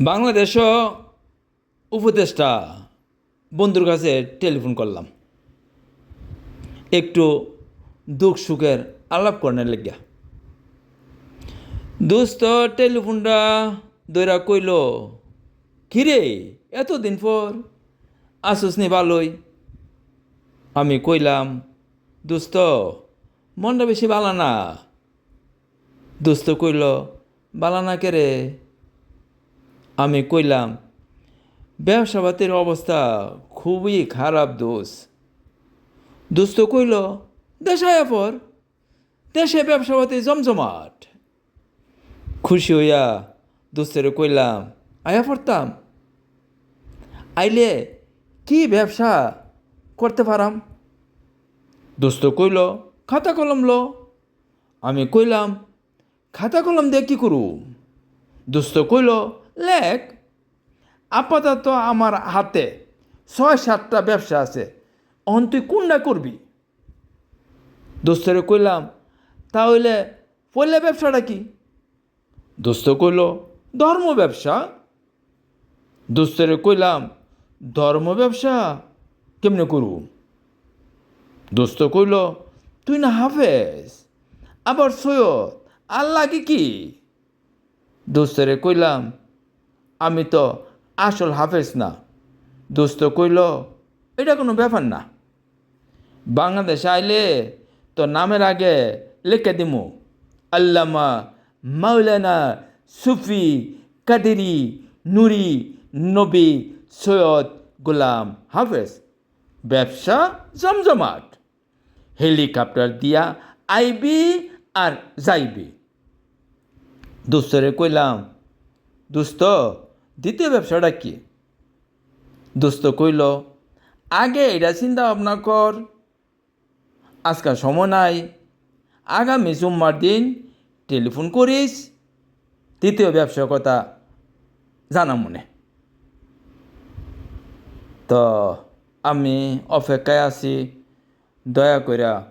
বাংলাদেশও উপদেষ্টা বন্ধুর কাছে টেলিফোন করলাম। একটু দুঃখ সুখের আলাপ করার লেগিয়া। দোস্ত, টেলিফোনটা দৈরা কইল কিরে এতদিন পর আসুস নি ভালোই? আমি কইলাম, দোস্ত, মনটা বেশি ভালো না। দোস্ত কইল বালা না কে রে? আমি কইলাম ব্যবসাপাতির অবস্থা খুবই খারাপ দোষ দোস্ত কইল দেশায় পর, দেশে ব্যবসাপাতি জমজমাট। খুশি হইয়া দোস্তের কইলাম, আয়া পড়তাম। আইলে কি ব্যবসা করতে পারাম? দোস্ত কইল, খাতা কলম লো। আমি কইলাম, খাতা কলম দিয়ে কী করুম? দোস্ত কইল লেখ আপাতত আমার হাতে। ছয়, সাতটা ব্যবসা আছে। অহন তুই কোনটা করবি? দোস্তরে কইলাম, তাহলে পয়লা ব্যবসাটা কি? দোস্ত কইল, ধর্ম ব্যবসা। দোস্তরে কইলাম, ধর্ম ব্যবসা কেমনে করুম দোস্ত কইল, তুই না হাফেজ, আবার সৈয়দ, আল্লাহ কি কি? দোস্তরে কইলাম আমি তো আসল হাফেজ না। দোস্ত কইল, এটা কোনো ব্যাপার না। বাংলাদেশে আইলে তো নামের আগে লিখে দিমু। আল্লামা মাওলানা সুফি কাদেরি নুরি নবী সৈয়দ গোলাম হাফেজ। ব্যবসা জমজমাট। হেলিকপ্টার দিয়া আইবি আর যাইবি। দোস্তরে কইলাম, দোস্ত দ্বিতীয় ব্যবসাটা কি? দোস্ত কইল, আগে এটা চিন্তা ভাবনা কর। আজকাল সময় নাই। আগামী সোমবার দিন টেলিফোন করিস। তৃতীয় ব্যবসার কথা জানা মনে। তো আমি অপেক্ষায় আছি। দয়া কইরা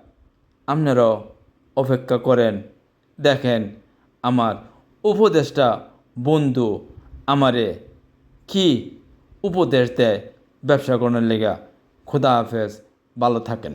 আপনারাও অপেক্ষা করেন। দেখেন আমার উপদেষ্টা বন্ধু আমারে কি উপদেশ দেয় ব্যবসা করার লেগা? খুদা হাফেজ ভালো থাকেন।